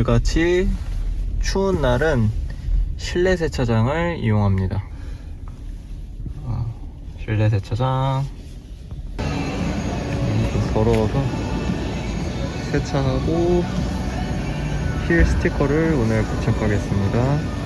오늘같이 추운 날은 실내 세차장을 이용합니다. 어, 실내 세차장 음, 좀 더러워서 세차하고 힐 스티커를 오늘 부착하겠습니다.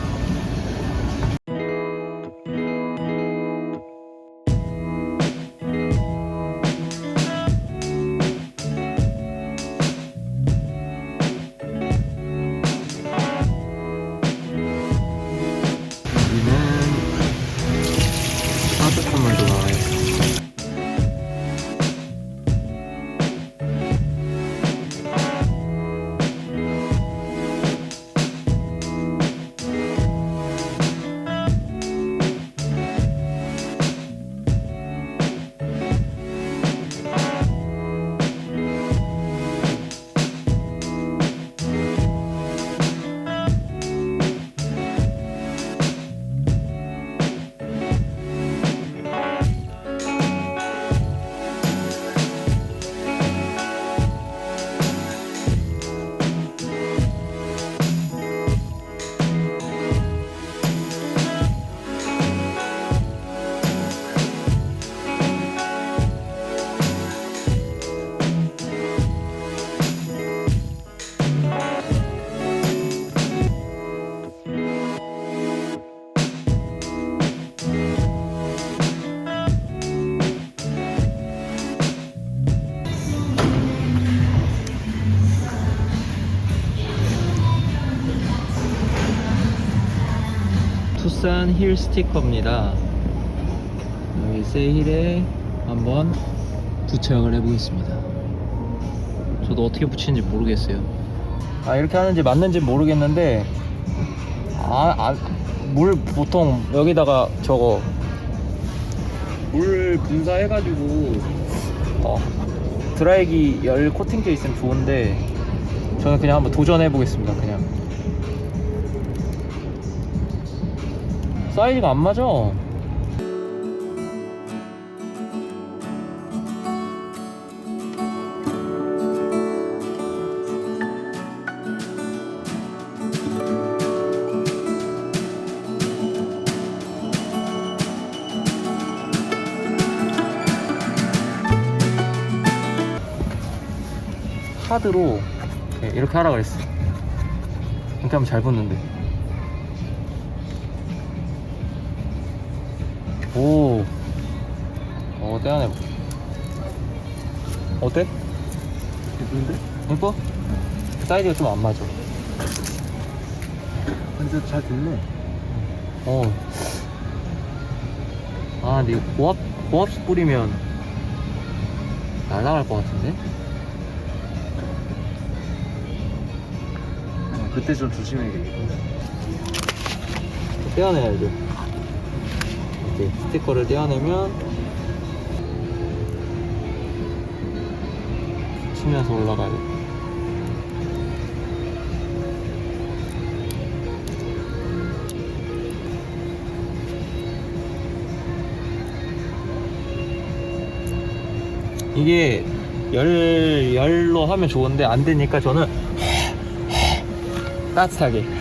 투싼 힐 스티커입니다. 여기 세일에 한번 부착을 해보겠습니다. 저도 어떻게 붙이는지 모르겠어요. 아 이렇게 하는지 맞는지 모르겠는데 아, 아, 물 보통 여기다가 저거 물 분사해가지고 어, 드라이기 열 코팅돼 있으면 좋은데 저는 그냥 한번 도전해 보겠습니다. 그냥 사이즈가 안 맞아. 하드로 네, 이렇게 하라 그랬어. 이렇게 하면 잘 붙는데. 오. 어, 떼어내. 어때? 예쁜데? 이뻐? 사이즈가 좀 안 맞아. 근데 잘 됐네. 어. 아, 근데 이거 고압, 고압수 뿌리면 날아갈 것 같은데? 어, 그때 좀 조심해야겠다. 떼어내야죠. 이렇게 스티커를 떼어내면 치면서 올라가야 돼. 이게 열 열로 하면 좋은데 안 되니까 저는 따뜻하게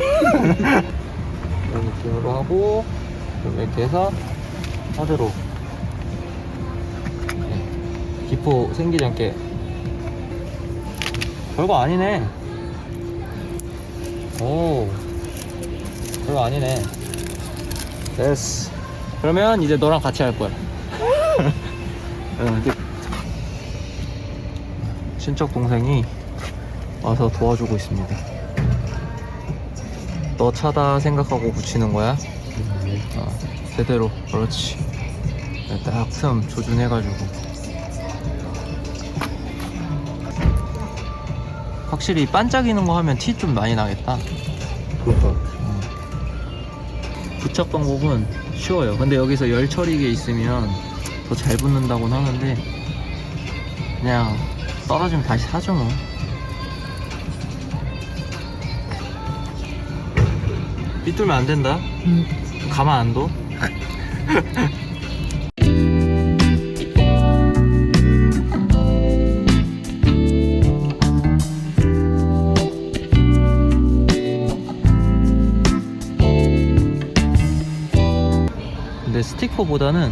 이런 느낌으로 하고 좀 이렇게 해서 하드로. 네, 기포 생기지 않게. 별거 아니네. 오. 별거 아니네. 됐어. 그러면 이제 너랑 같이 할 거야. 응, 친척 동생이 와서 도와주고 있습니다. 너 차다 생각하고 붙이는 거야? 어, 제대로. 그렇지. 딱틈 조준해가지고. 확실히 반짝이는 거 하면 티 좀 많이 나겠다. 그럴 것 같아. 부착 방법은 쉬워요. 근데 여기서 열 처리기 있으면 더 잘 붙는다고는 하는데 그냥 떨어지면 다시 사죠 뭐. 삐뚤면 안 된다? 가만 안 둬. 근데 스티커보다는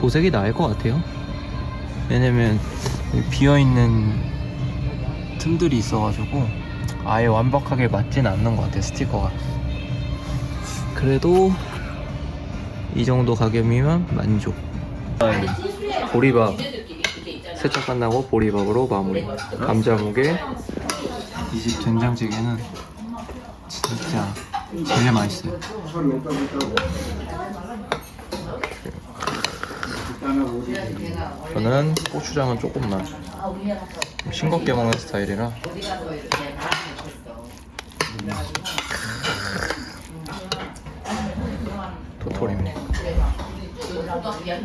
도색이 나을 것 같아요. 왜냐면 비어있는 틈들이 있어가지고 아예 완벽하게 맞진 않는 것 같아요 스티커가. 그래도 이 정도 가격이면 만족. 보리밥 세차 끝나고 보리밥으로 마무리. 감자무게 이 집 된장찌개는 진짜 제일 맛있어요. 저는 고추장은 조금만 싱겁게 먹는 스타일이라 도토리입니다.